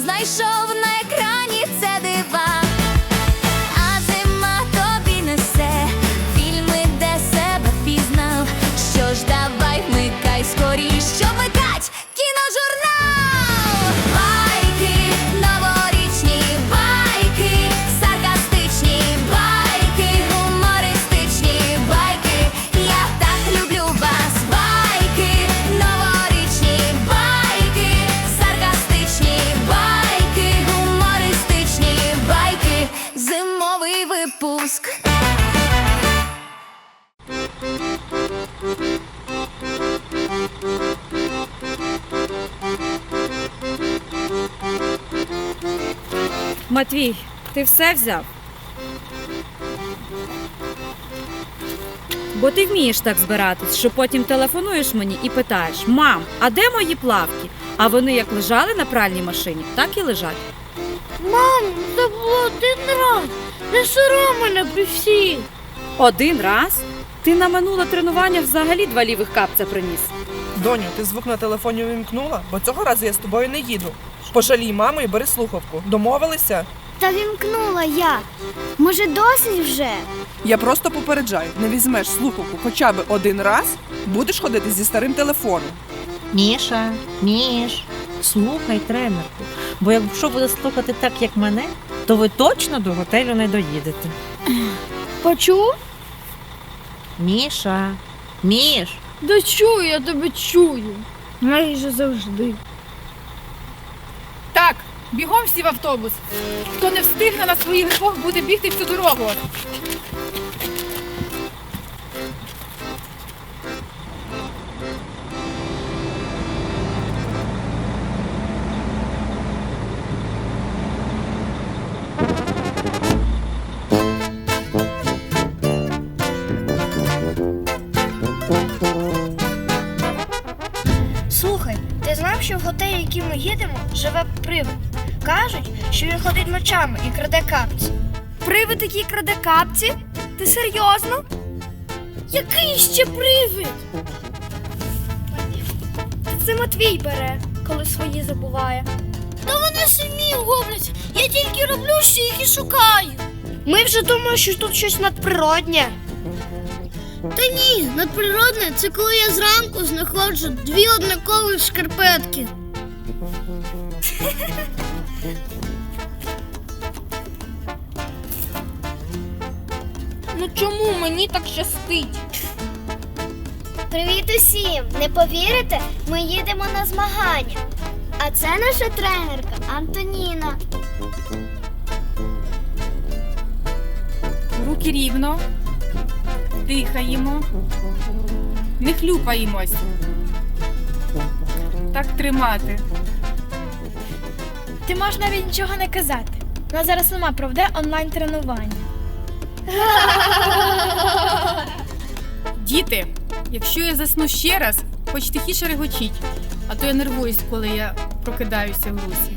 знайшов на Матвій, ти все взяв? Бо ти вмієш так збиратись, що потім телефонуєш мені і питаєш: Мам, а де мої плавки? А вони як лежали на пральній машині, так і лежать. Мам, це було один раз. Не сором мене при всіх. Один раз ти на минуле тренування взагалі два лівих капця приніс. Доню, ти звук на телефоні увімкнула, бо цього разу я з тобою не їду. Пожалій маму і бери слухавку. Домовилися? Та вімкнула я. Може, досить вже? Я просто попереджаю, не візьмеш слухавку хоча б один раз, будеш ходити зі старим телефоном. Міша, Міш, слухай тренерку. Бо якщо буде слухати так, як мене, то ви точно до готелю не доїдете. Почув? Міша, Міш, Да чую, я тебе чую. Майже завжди. Бігом всі в автобус. Хто не встигне на своїх грибах, буде бігти всю дорогу. Слухай, ти знав, що в готелі, який ми їдемо, живе привид. Кажуть, що він ходить ночами і краде капці. Привид, який краде капці? Ти серйозно? Який ще привид? Це Матвій бере, коли свої забуває. Та вони самі губляться. Я тільки роблю, що їх і шукаю. Ми вже думали, що тут щось надприроднє. Та ні, надприродне це коли я зранку знаходжу дві однакові шкарпетки. Ну чому мені так щастить? Привіт усім! Не повірите, ми їдемо на змагання. А це наша тренерка Антоніна. Руки рівно. Дихаємо. Не хлюпаємось. Так тримати. Ти можеш навіть нічого не казати. Вона зараз сама проведе онлайн тренування. Діти, якщо я засну ще раз, хоч тихіше регочіть, а то я нервуюсь, коли я прокидаюся в русі.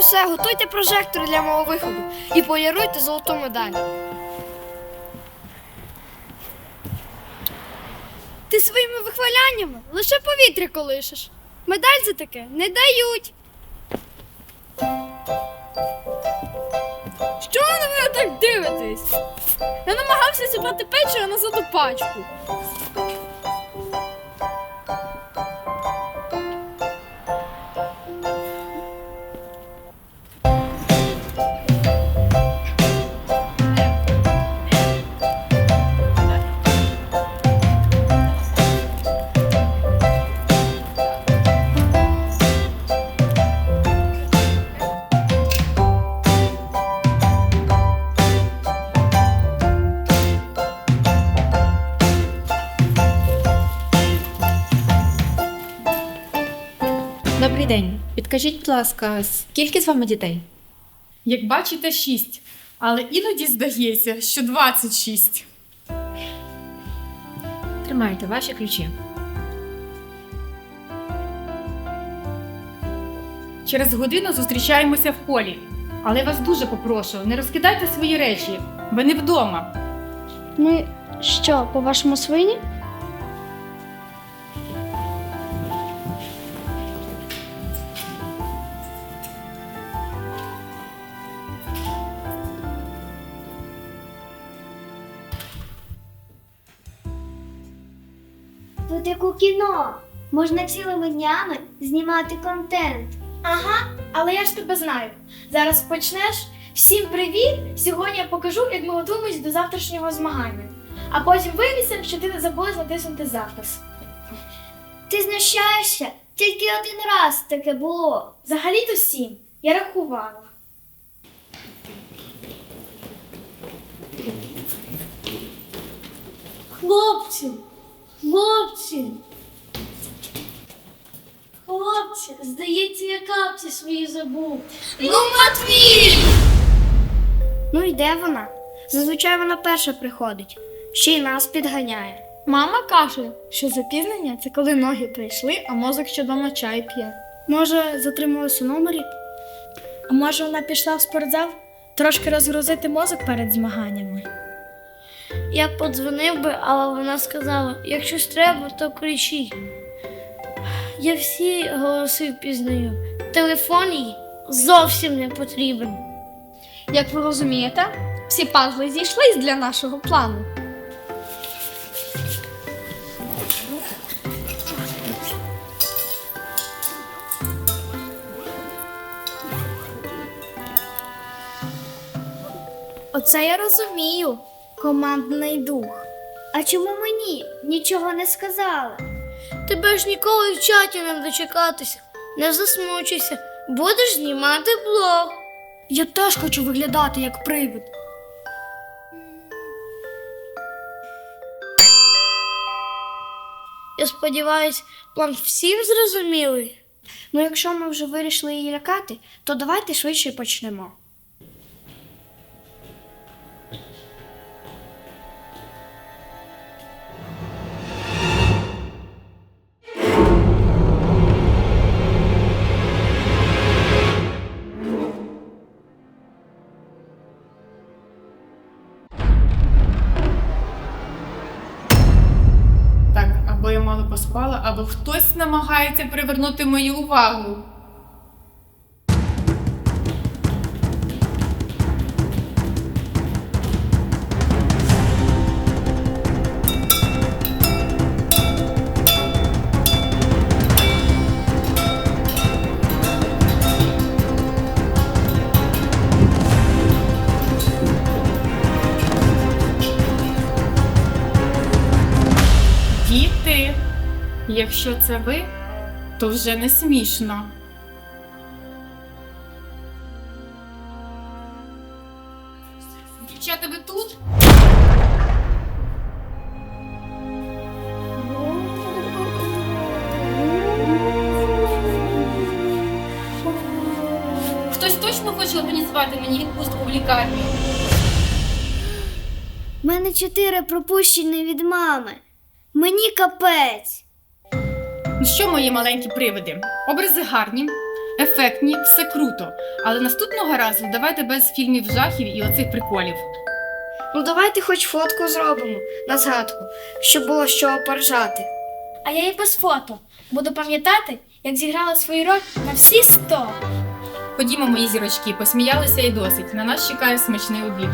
Все, готуйте прожектори для мого виходу і поліруйте золоту медаль. Ти своїми вихваляннями лише повітря колишеш. Медаль за таке не дають. Що десь. Я намагався зібрати печиво на заду Підкажіть, будь ласка, скільки з вами дітей? Як бачите, 6. Але іноді здається, що 26. Тримайте ваші ключі. Через годину зустрічаємося в холі. Але вас дуже попрошу, не розкидайте свої речі. Ви не вдома. Ми що, по вашому свині? Тут як у кіно. Можна цілими днями знімати контент. Ага, але я ж тебе знаю. Зараз почнеш. Всім привіт! Сьогодні я покажу, як ми готуємось до завтрашнього змагання. А потім вивісимо, що ти не забула натиснути запис. Ти знущаєшся? Тільки один раз таке було. Взагалі-то сім. Я рахувала. Хлопці, хлопці. Хлопці, здається, я капці свої забув. Ну, Матвій! Ну і де вона? Зазвичай вона перша приходить, ще й нас підганяє. Мама каже, що запізнення це коли ноги прийшли, а мозок ще дома чай п'є. Може, затрималась у номері? А може вона пішла в спортзал трошки розгрузити мозок перед змаганнями? Я подзвонив би, але вона сказала, якщо ж треба, то кричіть. Я всі голоси впізнаю. Телефон їй зовсім не потрібен. Як ви розумієте, всі пазли зійшлись для нашого плану. Оце я розумію. Командний дух. А чому мені нічого не сказали? Тебе ж ніколи в чаті не дочекатися. Не засмучуйся, будеш знімати блог. Я теж хочу виглядати як привид. Я сподіваюсь, план всім зрозумілий. Ну, якщо ми вже вирішили її лякати, то давайте швидше почнемо. Хтось намагається привернути мою увагу. Якщо це ви, то вже не смішно. Дівчата, ви тут? Хтось точно хоче організувати мені відпустку в лікарню? У мене чотири пропущені від мами. Мені капець. Ну що, мої маленькі привиди? Образи гарні, ефектні, все круто. Але наступного разу давайте без фільмів жахів і оцих приколів. Ну давайте хоч фотку зробимо на згадку, щоб було чого поржати. А я і без фото буду пам'ятати, як зіграла свою роль на всі сто. Ходімо, мої зірочки, посміялися і досить. На нас чекає смачний обід.